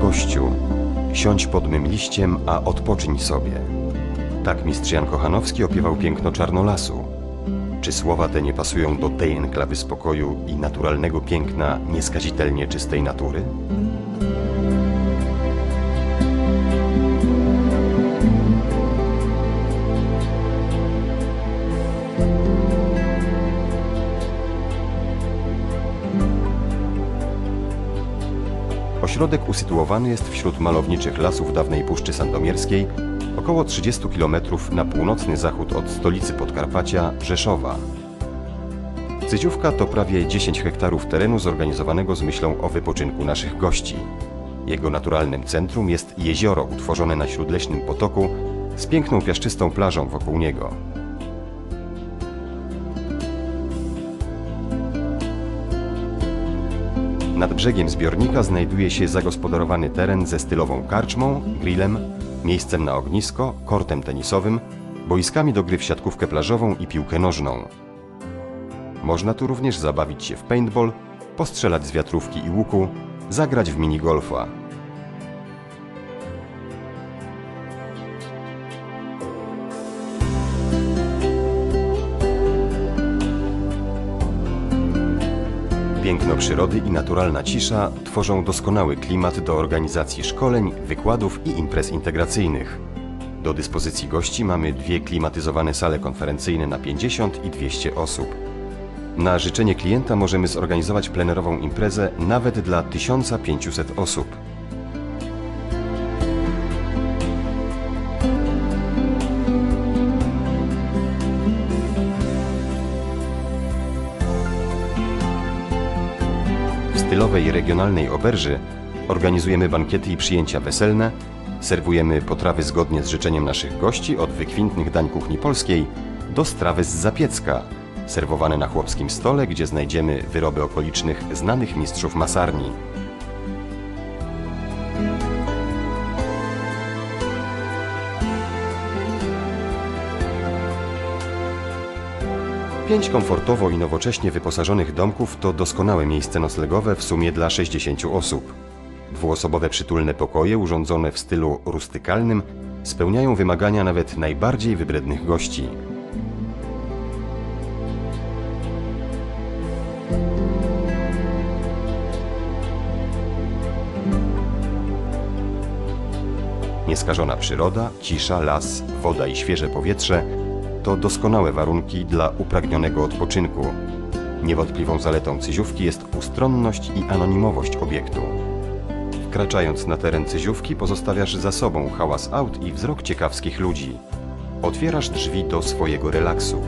Gościu, siądź pod mym liściem, a odpoczyń sobie. Tak mistrz Jan Kochanowski opiewał piękno Czarnolasu. Czy słowa te nie pasują do tej enklawy spokoju i naturalnego piękna nieskazitelnie czystej natury? Ośrodek usytuowany jest wśród malowniczych lasów dawnej Puszczy Sandomierskiej, około 30 km na północny zachód od stolicy Podkarpacia, Rzeszowa. Cyziówka to prawie 10 hektarów terenu zorganizowanego z myślą o wypoczynku naszych gości. Jego naturalnym centrum jest jezioro utworzone na śródleśnym potoku z piękną piaszczystą plażą wokół niego. Nad brzegiem zbiornika znajduje się zagospodarowany teren ze stylową karczmą, grillem, miejscem na ognisko, kortem tenisowym, boiskami do gry w siatkówkę plażową i piłkę nożną. Można tu również zabawić się w paintball, postrzelać z wiatrówki i łuku, zagrać w minigolfa. Piękno przyrody i naturalna cisza tworzą doskonały klimat do organizacji szkoleń, wykładów i imprez integracyjnych. Do dyspozycji gości mamy dwie klimatyzowane sale konferencyjne na 50 i 200 osób. Na życzenie klienta możemy zorganizować plenerową imprezę nawet dla 1500 osób. Stylowej regionalnej oberży organizujemy bankiety i przyjęcia weselne, serwujemy potrawy zgodnie z życzeniem naszych gości od wykwintnych dań kuchni polskiej do strawy z zapiecka, serwowane na chłopskim stole, gdzie znajdziemy wyroby okolicznych znanych mistrzów masarni. Pięć komfortowo i nowocześnie wyposażonych domków to doskonałe miejsce noclegowe w sumie dla 60 osób. Dwuosobowe przytulne pokoje urządzone w stylu rustykalnym spełniają wymagania nawet najbardziej wybrednych gości. Nieskażona przyroda, cisza, las, woda i świeże powietrze to doskonałe warunki dla upragnionego odpoczynku. Niewątpliwą zaletą Cyziówki jest ustronność i anonimowość obiektu. Wkraczając na teren Cyziówki pozostawiasz za sobą hałas aut i wzrok ciekawskich ludzi. Otwierasz drzwi do swojego relaksu.